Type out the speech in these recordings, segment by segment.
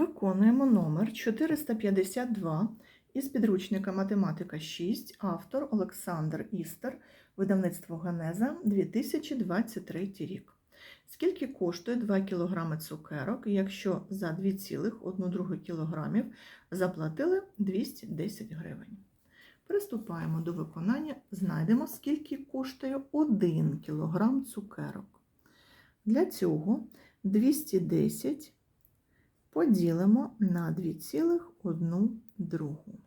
Виконуємо номер 452 із підручника Математика 6, автор Олександр Істер, видавництво Генеза 2023 рік. Скільки коштує 2 кг цукерок, якщо за 2,1 кг заплатили 210 гривень? Приступаємо до виконання, знайдемо, скільки коштує 1 кг цукерок. Для цього 210 поділимо на 2,1 другу.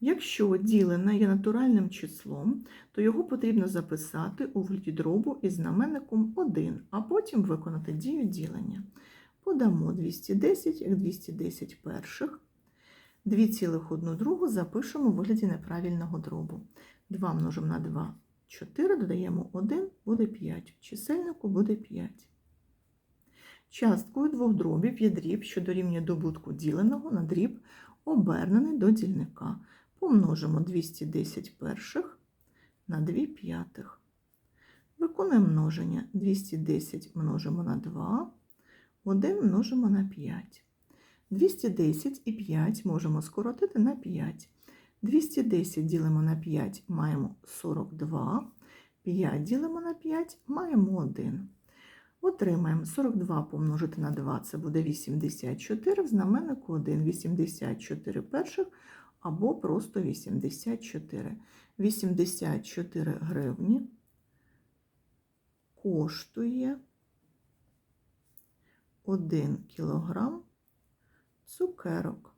Якщо ділене є натуральним числом, то його потрібно записати у вигляді дробу із знаменником 1, а потім виконати дію ділення. Подамо 210 як 210 перших. 2,1 другу запишемо у вигляді неправильного дробу. 2 множимо на 2 4, додаємо 1, буде 5. В чисельнику буде 5. Часткою двох дробів є дріб, що дорівнює добутку діленого на дріб, обернений до дільника. Помножимо 210 перших на 2 п'ятих. Виконуємо множення. 210 множимо на 2, 1 множимо на 5. 210 і 5 можемо скоротити на 5. 210 ділимо на 5, маємо 42. 5 ділимо на 5, маємо 1. Отримаємо 42 помножити на 2, це буде 84, в знаменнику 1, 84 перших, або просто 84. 84 гривні коштує 1 кілограм цукерок.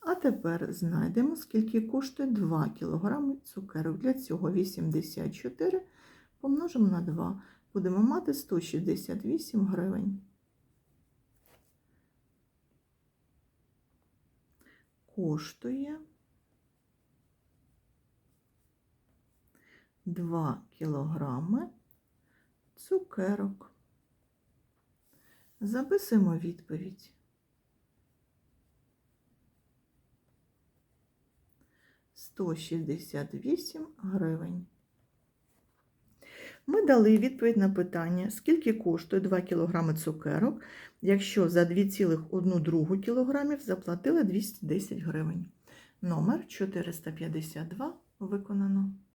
А тепер знайдемо, скільки коштує 2 кг цукерок. Для цього 84 помножимо на 2. Будемо мати 168 гривень. Коштує 2 кілограми цукерок. Записуємо відповідь. Сто шістдесят вісім гривень. Ми дали відповідь на питання, скільки коштує 2 кг цукерок, якщо за 2,1 кг заплатили 210 гривень. Номер 452 виконано.